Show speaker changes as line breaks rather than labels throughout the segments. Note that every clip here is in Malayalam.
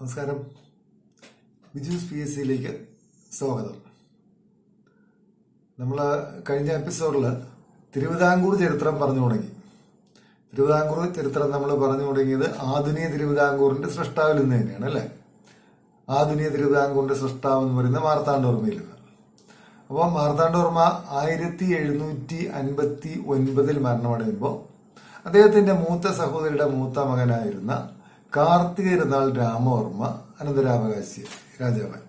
നമസ്കാരം. ബിജുസ് പി എസ് സിയിലേക്ക് സ്വാഗതം. നമ്മൾ കഴിഞ്ഞ എപ്പിസോഡിൽ തിരുവിതാംകൂർ ചരിത്രം പറഞ്ഞു തുടങ്ങി. തിരുവിതാംകൂർ ചരിത്രം നമ്മൾ പറഞ്ഞു തുടങ്ങിയത് ആധുനിക തിരുവിതാംകൂറിന്റെ സൃഷ്ടാവിൽ നിന്ന് തന്നെയാണ് അല്ലേ? ആധുനിക തിരുവിതാംകൂറിന്റെ സൃഷ്ടാവ് എന്ന് പറയുന്നത് മാർത്താണ്ഡവർമ്മയിൽ നിന്ന്. അപ്പോൾ മാർത്താണ്ഡവർമ്മ ആയിരത്തി എഴുന്നൂറ്റി അൻപത്തി ഒൻപതിൽ മരണമടയുമ്പോൾ അദ്ദേഹത്തിന്റെ മൂത്ത സഹോദരിയുടെ മൂത്ത മകനായിരുന്ന കാർത്തിക ഇരുന്നാൾ രാമവർമ്മ അനന്തരാവകാശി രാജാവൻ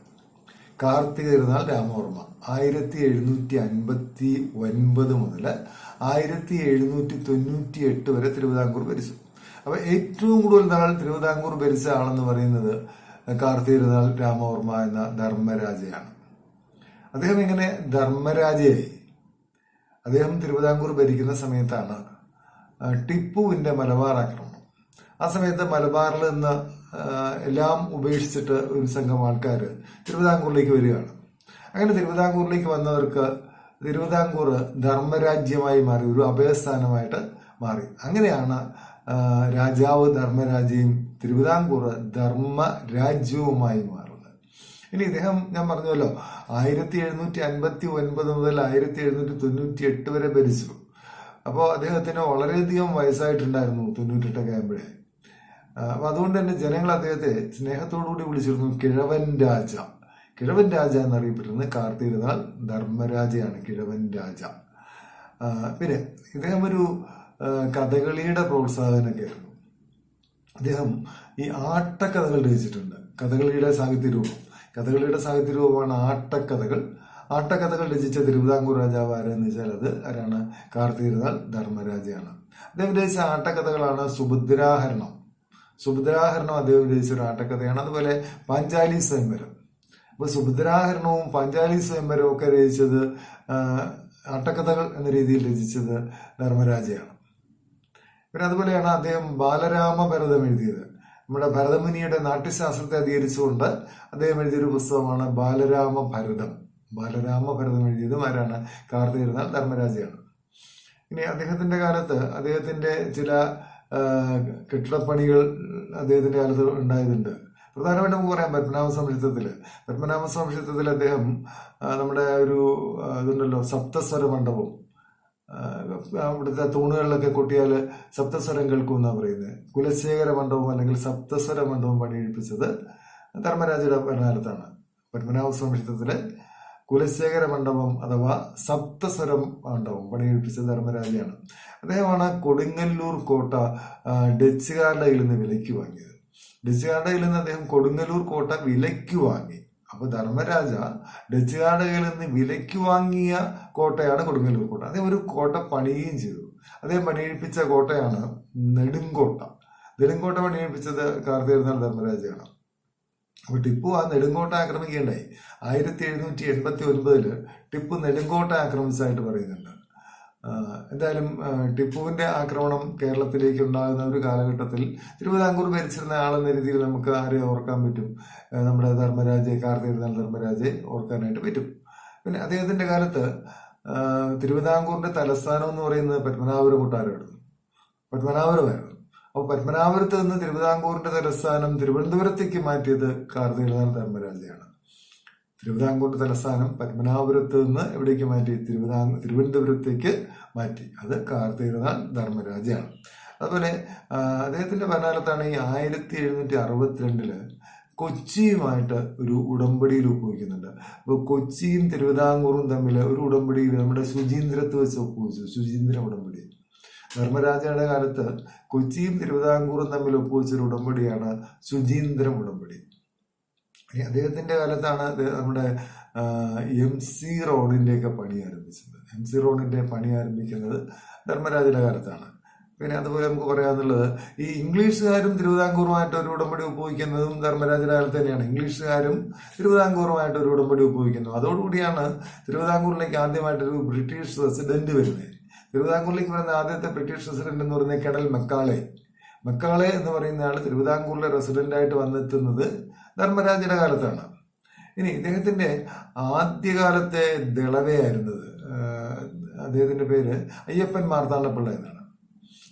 കാർത്തിക ഇരുന്നാൾ രാമവർമ്മ ആയിരത്തി എഴുന്നൂറ്റി അൻപത്തി ഒൻപത് മുതൽ ആയിരത്തി എഴുന്നൂറ്റി തൊണ്ണൂറ്റി എട്ട് വരെ തിരുവിതാംകൂർ ഭരിച്ചു. അപ്പൊ ഏറ്റവും കൂടുതൽ നാൾ തിരുവിതാംകൂർ ഭരിച്ച ആളെന്ന് പറയുന്നത് കാർത്തിക ഇരുന്നാൾ രാമവർമ്മ എന്ന ധർമ്മരാജയാണ്. അദ്ദേഹം ഇങ്ങനെ ധർമ്മരാജയായി. അദ്ദേഹം തിരുവിതാംകൂർ ഭരിക്കുന്ന സമയത്താണ് ടിപ്പുവിന്റെ മലബാർ ആക്രമണം. ആ സമയത്ത് മലബാറിൽ നിന്ന് എല്ലാം ഉപേക്ഷിച്ചിട്ട് ഒരു സംഘം ആൾക്കാർ തിരുവിതാംകൂറിലേക്ക് വരികയാണ്. അങ്ങനെ തിരുവിതാംകൂറിലേക്ക് വന്നവർക്ക് തിരുവിതാംകൂർ ധർമ്മരാജ്യമായി മാറി ഒരു അഭയസ്ഥാനമായിട്ട് മാറി. അങ്ങനെയാണ് രാജാവ് ധർമ്മരാജയും തിരുവിതാംകൂർ ധർമ്മരാജ്യവുമായി മാറുന്നത്. ഇനി ഇദ്ദേഹം ഞാൻ പറഞ്ഞല്ലോ ആയിരത്തി എഴുന്നൂറ്റി അൻപത്തി ഒൻപത് മുതൽ ആയിരത്തി എഴുന്നൂറ്റി തൊണ്ണൂറ്റി എട്ട് വരെ ഭരിച്ചു. അപ്പോൾ അദ്ദേഹത്തിന് വളരെയധികം വയസ്സായിട്ടുണ്ടായിരുന്നു തൊണ്ണൂറ്റെട്ടൊക്കെ ആകുമ്പോഴേ. അപ്പൊ അതുകൊണ്ട് തന്നെ ജനങ്ങൾ അദ്ദേഹത്തെ സ്നേഹത്തോടുകൂടി വിളിച്ചിരുന്നു കിഴവൻ രാജ. കിഴവൻ രാജ എന്നറിയപ്പെട്ടിരുന്നത് കാർത്തിരുന്നാൾ ധർമ്മരാജയാണ് കിഴവൻ രാജ. പിന്നെ ഇദ്ദേഹം ഒരു കഥകളിയുടെ പ്രോത്സാഹനമൊക്കെ ആയിരുന്നു അദ്ദേഹം ഈ ആട്ടക്കഥകൾ രചിച്ചിട്ടുണ്ട്. കഥകളിയുടെ സാഹിത്യരൂപം. കഥകളിയുടെ സാഹിത്യരൂപമാണ് ആട്ടക്കഥകൾ. ആട്ടക്കഥകൾ രചിച്ച തിരുവിതാംകൂർ രാജാവ് ആരെന്ന് വെച്ചാൽ അത് ആരാണ്? കാർത്തിരുന്നാൾ ധർമ്മരാജയാണ്. അദ്ദേഹം രചിച്ച ആട്ടക്കഥകളാണ് സുഭദ്രാഹരണം. സുഭദ്രാഹരണം അദ്ദേഹം രചിച്ച ഒരു ആട്ടക്കഥയാണ് അതുപോലെ പാഞ്ചാലി സ്വയംവരം. അപ്പൊ സുഭദ്രാഹരണവും പാഞ്ചാലി സ്വയംവരവും ഒക്കെ രചിച്ചത് ആട്ടക്കഥകൾ എന്ന രീതിയിൽ രചിച്ചത് ധർമ്മരാജയാണ്. പിന്നെ അതുപോലെയാണ് അദ്ദേഹം ബാലരാമ ഭരതം എഴുതിയത്. നമ്മുടെ ഭരതമുനിയുടെ നാട്യശാസ്ത്രത്തെ അധികരിച്ചുകൊണ്ട് അദ്ദേഹം എഴുതിയൊരു പുസ്തകമാണ് ബാലരാമ ഭരതം. ബാലരാമ ഭരതം എഴുതിയതും ആരാണ്? കാർത്തികരുന്നാൾ ധർമ്മരാജയാണ്. ഇനി അദ്ദേഹത്തിന്റെ കാലത്ത് അദ്ദേഹത്തിന്റെ ചില കെട്ടിടപ്പണികൾ അദ്ദേഹത്തിന്റെ കാലത്ത് ഉണ്ടായതുണ്ട്. പ്രധാനമായിട്ടും നമുക്ക് പറയാം പത്മനാഭ സംരക്ഷത്തിൽ പത്മനാഭ സംരക്ഷത്തിൽ അദ്ദേഹം നമ്മുടെ ഒരു ഇതുണ്ടല്ലോ സപ്തസ്വര മണ്ഡപം. അവിടുത്തെ തൂണുകളിലൊക്കെ കൊട്ടിയാൽ സപ്തസ്വരം കേൾക്കും എന്നാണ് പറയുന്നത്. കുലശേഖര മണ്ഡപം അല്ലെങ്കിൽ സപ്തസ്വര മണ്ഡപം പണിയെടുപ്പിച്ചത് ധർമ്മരാജയുടെ ഭരണകാലത്താണ്. പത്മനാഭ സംരക്ഷത്തിലെ കുലശേഖര മണ്ഡപം അഥവാ സപ്തസ്വരം മണ്ഡപം പണിയെടുപ്പിച്ച ധർമ്മരാജയാണ്. അദ്ദേഹമാണ് കൊടുങ്ങല്ലൂർ കോട്ട ഡച്ചുകാരുടെ കയ്യിൽ നിന്ന് വിലയ്ക്ക് വാങ്ങിയത്. ഡച്ചുകാരുടെ കയ്യിൽ നിന്ന് അദ്ദേഹം കൊടുങ്ങല്ലൂർ കോട്ട വിലയ്ക്ക് വാങ്ങി. അപ്പൊ ധർമ്മരാജ ഡച്ചുകാരുടെ കയ്യിൽ നിന്ന് വിലയ്ക്ക് വാങ്ങിയ കോട്ടയാണ് കൊടുങ്ങല്ലൂർ കോട്ട. അദ്ദേഹം ഒരു കോട്ട പണിയുകയും ചെയ്തു. അദ്ദേഹം പണിയെടുപ്പിച്ച കോട്ടയാണ് നെടുങ്കോട്ട. നെടുങ്കോട്ട പണിയെടുപ്പിച്ചത് കാർത്തികരുന്നാൾ ധർമ്മരാജയാണ്. അപ്പൊ ടിപ്പു ആ നെടുങ്കോട്ട ആക്രമിക്കേണ്ടായി ആയിരത്തി എഴുന്നൂറ്റി എൺപത്തി ഒൻപതിൽ ടിപ്പു നെടുങ്കോട്ട ആക്രമിച്ചതായിട്ട് പറയുന്നുണ്ട്. എന്തായാലും ടിപ്പുവിന്റെ ആക്രമണം കേരളത്തിലേക്ക് ഉണ്ടാകുന്ന ഒരു കാലഘട്ടത്തിൽ തിരുവിതാംകൂർ ഭരിച്ചിരുന്ന ആളെന്ന രീതിയിൽ നമുക്ക് ആരെ ഓർക്കാൻ പറ്റും? നമ്മുടെ ധർമ്മരാജയെ കാർത്തികനാൾ ധർമ്മരാജയെ ഓർക്കാനായിട്ട് പറ്റും. പിന്നെ അദ്ദേഹത്തിന്റെ കാലത്ത് തിരുവിതാംകൂറിന്റെ തലസ്ഥാനം എന്ന് പറയുന്നത് പത്മനാഭപുരം കൊട്ടാരമായിരുന്നു. പത്മനാഭപുരമായിരുന്നു. അപ്പോൾ പത്മനാഭപുരത്ത് നിന്ന് തിരുവിതാംകൂറിന്റെ തലസ്ഥാനം തിരുവനന്തപുരത്തേക്ക് മാറ്റിയത് കാർത്തികനാഥ ധർമ്മരാജയാണ്. തിരുവിതാംകൂറിന്റെ തലസ്ഥാനം പത്മനാഭപുരത്ത് നിന്ന് എവിടേക്ക് മാറ്റി? തിരുവിതാ തിരുവനന്തപുരത്തേക്ക് മാറ്റി. അത് കാർത്തികനാഥ ധർമ്മരാജയാണ്. അതുപോലെ അദ്ദേഹത്തിന്റെ ഭരണകാലത്താണ് ഈ ആയിരത്തി എഴുന്നൂറ്റി അറുപത്തിരണ്ടിൽ കൊച്ചിയുമായിട്ട് ഒരു ഉടമ്പടിയിൽ ഒപ്പുവെക്കുന്നുണ്ട്. അപ്പോൾ കൊച്ചിയും തിരുവിതാംകൂറും തമ്മിൽ ഒരു ഉടമ്പടിയിൽ നമ്മുടെ ശുചീന്ദ്രത്ത് വെച്ച് ഒപ്പുവെച്ചു. ശുചീന്ദ്ര ഉടമ്പടി. ധർമ്മരാജയുടെ കാലത്ത് കൊച്ചിയും തിരുവിതാംകൂറും തമ്മിൽ ഒപ്പുവെച്ചൊരു ഉടമ്പടിയാണ് ശുചീന്ദ്രം ഉടമ്പടി. അദ്ദേഹത്തിന്റെ കാലത്താണ് നമ്മുടെ എം സി റോഡിന്റെയൊക്കെ പണി ആരംഭിച്ചത്. എം സി റോഡിന്റെ പണി ആരംഭിക്കുന്നത് ധർമ്മരാജയുടെ കാലത്താണ്. പിന്നെ അതുപോലെ നമുക്ക് പറയാമെന്നുള്ളത് ഈ ഇംഗ്ലീഷുകാരും തിരുവിതാംകൂറുമായിട്ട് ഒരു ഉടമ്പടി ഒപ്പുവയ്ക്കുന്നതും ധർമ്മരാജയുടെ കാലത്ത് തന്നെയാണ്. ഇംഗ്ലീഷുകാരും തിരുവിതാംകൂറുമായിട്ട് ഒരു ഉടമ്പടി ഒപ്പുവയ്ക്കുന്നു അതോടുകൂടിയാണ് തിരുവിതാംകൂറിലേക്ക് ആദ്യമായിട്ടൊരു ബ്രിട്ടീഷ് റെസിഡന്റ് വരുന്നത്. തിരുവിതാംകൂറിലേക്ക് വരുന്ന ആദ്യത്തെ ബ്രിട്ടീഷ് റെസിഡന്റ് എന്ന് പറയുന്നത് കെടൽ മക്കാളെ. മക്കാളെ എന്ന് പറയുന്ന ആൾ തിരുവിതാംകൂറിലെ റെസിഡന്റായിട്ട് വന്നെത്തുന്നത് ധർമ്മരാജയുടെ കാലത്താണ്. ഇനി ഇദ്ദേഹത്തിന്റെ ആദ്യകാലത്തെ ദളവയായിരുന്നത് അദ്ദേഹത്തിന്റെ പേര് അയ്യപ്പൻ മാർത്താണ്ഡപ്പിള്ള എന്നാണ്.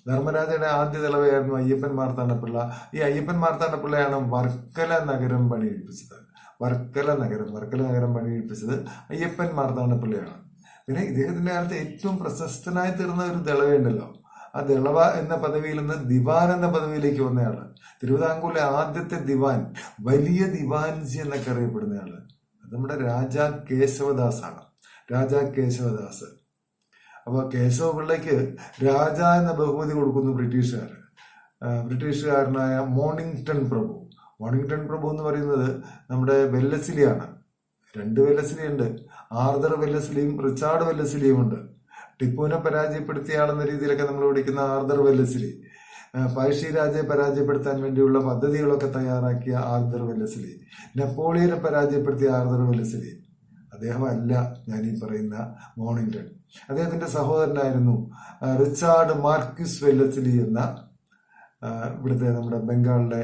ധർമ്മരാജയുടെ ആദ്യ തലവയായിരുന്നു അയ്യപ്പൻ മാർത്താണ്ഡപിള്ള ഈ അയ്യപ്പൻ മാർത്താണ്ഡപിള്ളയാണ് വർക്കല നഗരം പണിയെടുപ്പിച്ചത്. വർക്കല നഗരം വർക്കല നഗരം പണിയെടുപ്പിച്ചത് അയ്യപ്പൻ മാർത്താണ്ഡപിള്ളയാണ് പിന്നെ ഇദ്ദേഹത്തിന്റെ കാലത്ത് ഏറ്റവും പ്രശസ്തനായി തീർന്ന ഒരു ദളവയുണ്ടല്ലോ. ആ ദളവ എന്ന പദവിയിൽ നിന്ന് ദിവാൻ എന്ന പദവിയിലേക്ക് വന്നയാൾ. തിരുവിതാംകൂറിലെ ആദ്യത്തെ ദിവാൻ വലിയ ദിവാൻജി എന്നൊക്കെ അറിയപ്പെടുന്നയാൾ അത് നമ്മുടെ രാജാ കേശവദാസാണ്. രാജാ കേശവദാസ്. അപ്പോൾ കേശവ പിള്ളയ്ക്ക് രാജ എന്ന ബഹുമതി കൊടുക്കുന്നു ബ്രിട്ടീഷുകാർ ബ്രിട്ടീഷുകാരനായ മോണിങ്ടൺ പ്രഭു. മോണിങ്ടൺ പ്രഭു എന്ന് പറയുന്നത് നമ്മുടെ വെല്ലസിലിയാണ് രണ്ട് വെല്ലസിലി ഉണ്ട് ആർദർ വെല്ലസ്ലിയും റിച്ചാർഡ് വെല്ലസ്ലിയും ഉണ്ട് ടിപ്പുവിനെ പരാജയപ്പെടുത്തിയ ആളെന്ന രീതിയിലൊക്കെ നമ്മൾ വിളിക്കുന്ന ആർദർ വെല്ലസ്ലി. പഴശ്ശി രാജയെ പരാജയപ്പെടുത്താൻ വേണ്ടിയുള്ള പദ്ധതികളൊക്കെ തയ്യാറാക്കിയ ആർദർ വെല്ലസ്ലി. നെപ്പോളിയനെ പരാജയപ്പെടുത്തിയ ആർദർ വെല്ലസ്ലി. അദ്ദേഹമല്ല ഈ പറയുന്ന മോണിംഗ്ടൺ അദ്ദേഹത്തിന്റെ സഹോദരനായിരുന്നു റിച്ചാർഡ് മാർക്കിസ് വെല്ലസ്ലി എന്ന ഇവിടുത്തെ നമ്മുടെ ബംഗാളിലെ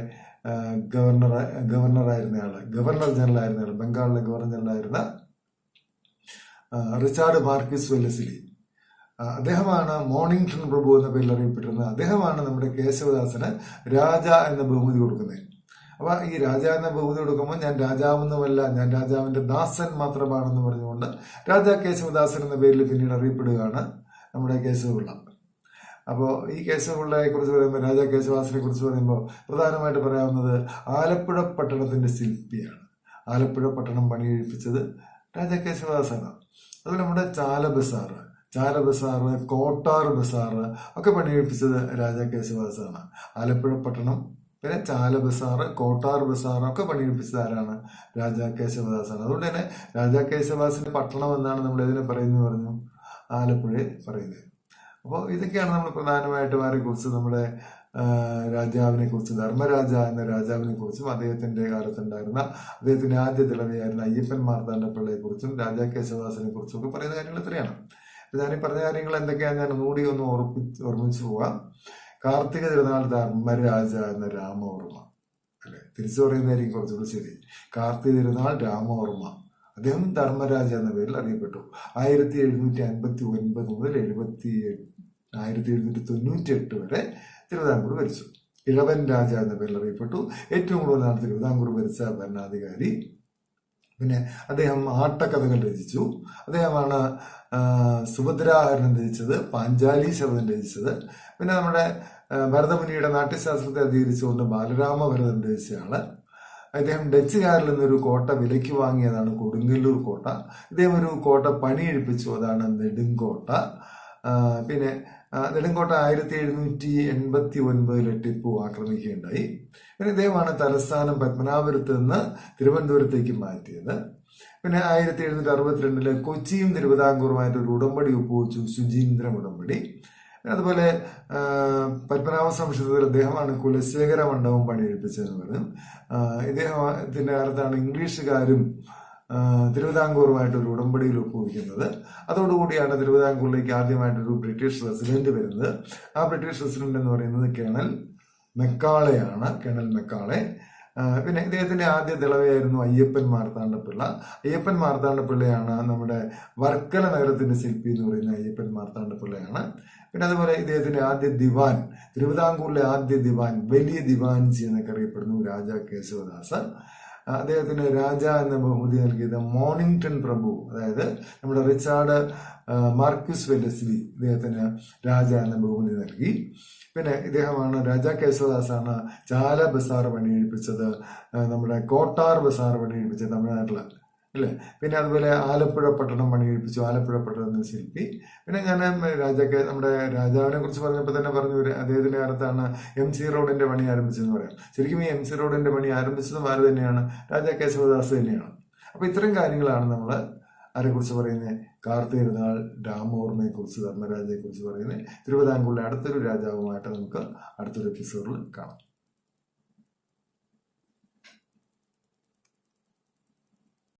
ഗവർണർ ഗവർണറായിരുന്ന ഗവർണർ ജനറൽ ആയിരുന്ന ബംഗാളിലെ ഗവർണർ ജനറൽ ആയിരുന്ന റിച്ചാർഡ് മാർക്കിസ് വെല്ലസിലി. അദ്ദേഹമാണ് മോർണിംഗ്ടൺ പ്രഭു എന്ന പേരിൽ അറിയപ്പെട്ടിരുന്നത് അദ്ദേഹമാണ് നമ്മുടെ കേശവദാസന് രാജ എന്ന ബഹുമതി കൊടുക്കുന്നത്. അപ്പൊ ഈ രാജ എന്ന ബഹുമതി കൊടുക്കുമ്പോൾ ഞാൻ രാജാവെന്നുമല്ല ഞാൻ രാജാവിന്റെ ദാസൻ മാത്രമാണെന്ന് പറഞ്ഞുകൊണ്ട് രാജാ കേശവദാസൻ എന്ന പേരിൽ പിന്നീട് അറിയപ്പെടുകയാണ് നമ്മുടെ കേശവപിള്ള. അപ്പോൾ ഈ കേശവപിള്ളയെ കുറിച്ച് പറയുമ്പോൾ രാജ കേശവദാസനെ കുറിച്ച് പറയുമ്പോൾ പ്രധാനമായിട്ട് പറയാവുന്നത് ആലപ്പുഴ പട്ടണത്തിന്റെ ശില്പിയാണ്. ആലപ്പുഴ പട്ടണം പണിയെഴുപ്പിച്ചത് രാജാ കേശവദാസാണ് അതുപോലെ നമ്മുടെ ചാല ബസാറ് ചാല ബസാറ് കോട്ടാർ ബസാറ് ഒക്കെ പണിയെഴുപ്പിച്ചത് രാജകേശവദാസാണ് ആലപ്പുഴ പട്ടണം പിന്നെ ചാല ബസാറ് കോട്ടാർ ബസാറ് ഒക്കെ പണിയെടുപ്പിച്ചത് ആരാണ്? രാജാ കേശവദാസാണ് അതുകൊണ്ട് തന്നെ രാജാ കേശവദാസിന്റെ പട്ടണം എന്നാണ് നമ്മൾ ഇതിനെ പറയുന്നത് പറഞ്ഞു? ആലപ്പുഴയെ പറയുന്നത്. അപ്പോൾ ഇതൊക്കെയാണ് നമ്മൾ പ്രധാനമായിട്ടും ആരെ കുറിച്ച് നമ്മുടെ രാജാവിനെ കുറിച്ച് ധർമ്മരാജ എന്ന രാജാവിനെ കുറിച്ചും അദ്ദേഹത്തിന്റെ കാലത്തുണ്ടായിരുന്ന അദ്ദേഹത്തിന്റെ ആദ്യ തിളവിയായിരുന്ന അയ്യപ്പൻ മാർത്താണ്ഡപ്പിള്ളയെ കുറിച്ചും രാജാ കേശവദാസിനെ കുറിച്ചും ഒക്കെ പറയുന്ന കാര്യങ്ങൾ ഇത്രയാണ്. ഞാൻ പറഞ്ഞ കാര്യങ്ങൾ എന്തൊക്കെയാണ് ഞാൻ ഒന്നുകൂടി ഒന്ന് ഓർപ്പിച്ച് ഓർമ്മിച്ചു പോവാം കാർത്തിക തിരുനാൾ ധർമ്മരാജ എന്ന രാമവർമ്മ അല്ലെ? തിരിച്ചു പറയുന്നതായിരിക്കും കുറച്ചുകൂടി ശരി. കാർത്തിക തിരുനാൾ രാമവർമ്മ. അദ്ദേഹം ധർമ്മരാജ എന്ന പേരിൽ അറിയപ്പെട്ടു. ആയിരത്തി എഴുന്നൂറ്റി അൻപത്തി ഒൻപത് മുതൽ എഴുപത്തി ആയിരത്തി എഴുന്നൂറ്റി തൊണ്ണൂറ്റി എട്ട് വരെ തിരുവിതാംകൂർ ഭരിച്ചു. ഇളവൻ രാജ എന്ന പേരിൽ അറിയപ്പെട്ടു. ഏറ്റവും കൂടുതൽ തിരുവിതാംകൂർ ഭരിച്ച ഭരണാധികാരി. പിന്നെ അദ്ദേഹം ആട്ടക്കഥകൾ രചിച്ചു. അദ്ദേഹമാണ് സുഭദ്രാഹരണം രചിച്ചത് പാഞ്ചാലി ശബ്ദം രചിച്ചത്. പിന്നെ നമ്മുടെ ഭരതമുനിയുടെ നാട്യശാസ്ത്രത്തെ അധികരിച്ചുകൊണ്ട് ബാലരാമ ഭരതൻ രചിച്ചയാൾ. അദ്ദേഹം ഡച്ചുകാരിൽ നിന്നൊരു കോട്ട വിലയ്ക്ക് വാങ്ങിയതാണ് കൊടുങ്ങല്ലൂർ കോട്ട. ഇദ്ദേഹം ഒരു കോട്ട പണിയെഴുപ്പിച്ചു അതാണ് നെടുങ്കോട്ട. പിന്നെ നെടുങ്കോട്ട ആയിരത്തി എഴുന്നൂറ്റി എൺപത്തി ഒൻപതിൽ ടിപ്പു ആക്രമിക്കുകയുണ്ടായി. പിന്നെ ഇദ്ദേഹമാണ് തലസ്ഥാനം പത്മനാപുരത്ത് നിന്ന് തിരുവനന്തപുരത്തേക്ക് മാറ്റിയത്. പിന്നെ ആയിരത്തി എഴുന്നൂറ്റി അറുപത്തിരണ്ടിൽ കൊച്ചിയും തിരുവിതാംകൂറുമായിട്ട് ഒരു ഉടമ്പടി ഒപ്പുവെച്ചു ശുചീന്ദ്രം ഉടമ്പടി. അതുപോലെ പത്മനാഭ സംശയത്തിൽ അദ്ദേഹമാണ് കുലശേഖര മണ്ഡപം പണിയെടുപ്പിച്ചതെന്ന് ഇദ്ദേഹത്തിന്റെ കാലത്താണ് ഇംഗ്ലീഷുകാരും തിരുവിതാംകൂറുമായിട്ട് ഒരു ഉടമ്പടിയിൽ ഒപ്പുവെക്കുന്നത്. അതോടുകൂടിയാണ് തിരുവിതാംകൂറിലേക്ക് ആദ്യമായിട്ടൊരു ബ്രിട്ടീഷ് റെസിഡന്റ് വരുന്നത്. ആ ബ്രിട്ടീഷ് റെസിഡന്റ് എന്ന് പറയുന്നത് കേണൽ മെക്കാളെയാണ് കേണൽ മെക്കാളെ. പിന്നെ ഇദ്ദേഹത്തിന്റെ ആദ്യ തിളവയായിരുന്നു അയ്യപ്പൻ മാർത്താണ്ഡപിള്ള അയ്യപ്പൻ മാർത്താണ്ഡപിള്ളയാണ് നമ്മുടെ വർക്കല നഗരത്തിന്റെ ശില്പി എന്ന് പറയുന്ന അയ്യപ്പൻ മാർത്താണ്ഡപിള്ളയാണ് പിന്നെ അതുപോലെ ഇദ്ദേഹത്തിന്റെ ആദ്യ ദിവാൻ തിരുവിതാംകൂറിലെ ആദ്യ ദിവാൻ വലിയ ദിവാൻജി എന്നൊക്കെ അറിയപ്പെടുന്നു രാജാ കേശവദാസ്. അദ്ദേഹത്തിന് രാജ എന്ന ബഹുമതി നൽകിയത് മോണിംഗ്ടൺ പ്രഭു. അതായത് നമ്മുടെ റിച്ചാർഡ് മാർക്കിസ് വെല്ലസ്ലി ഇദ്ദേഹത്തിന് രാജ എന്ന ബഹുമതി നൽകി. പിന്നെ ഇദ്ദേഹമാണ് രാജാ കേശവദാസാണ് ചാല ബസാർ പണിയെടുപ്പിച്ചത് നമ്മുടെ കോട്ടാർ ബസാർ പണിയെടുപ്പിച്ചത് തമിഴ്നാട്ടിൽ അല്ലേ? പിന്നെ അതുപോലെ ആലപ്പുഴ പട്ടണം പണികഴിപ്പിച്ചു. ആലപ്പുഴ പട്ടണം എന്ന ശില്പി. പിന്നെ ഞാൻ രാജാക്കെ നമ്മുടെ രാജാവിനെ കുറിച്ച് പറഞ്ഞപ്പോൾ തന്നെ പറഞ്ഞു അദ്ദേഹത്തിന്റെ കാലത്താണ് എം സി റോഡിന്റെ പണി ആരംഭിച്ചതെന്ന് പറയാം. ശരിക്കും ഈ എം സി റോഡിന്റെ പണി ആരംഭിച്ചതും ആര് തന്നെയാണ്? രാജാ കേശവദാസ് തന്നെയാണ്. അപ്പോൾ ഇത്തരം കാര്യങ്ങളാണ് നമ്മൾ ആരെക്കുറിച്ച് പറയുന്നത് കാർത്തിരുന്നാൾ രാമവർമ്മയെക്കുറിച്ച് ധർമ്മരാജയെക്കുറിച്ച് ധർമ്മരാജയെ കുറിച്ച് പറയുന്നത് തിരുവിതാംകൂറിലെ അടുത്തൊരു രാജാവുമായിട്ട് നമുക്ക് അടുത്തൊരു എപ്പിസോഡിൽ കാണാം.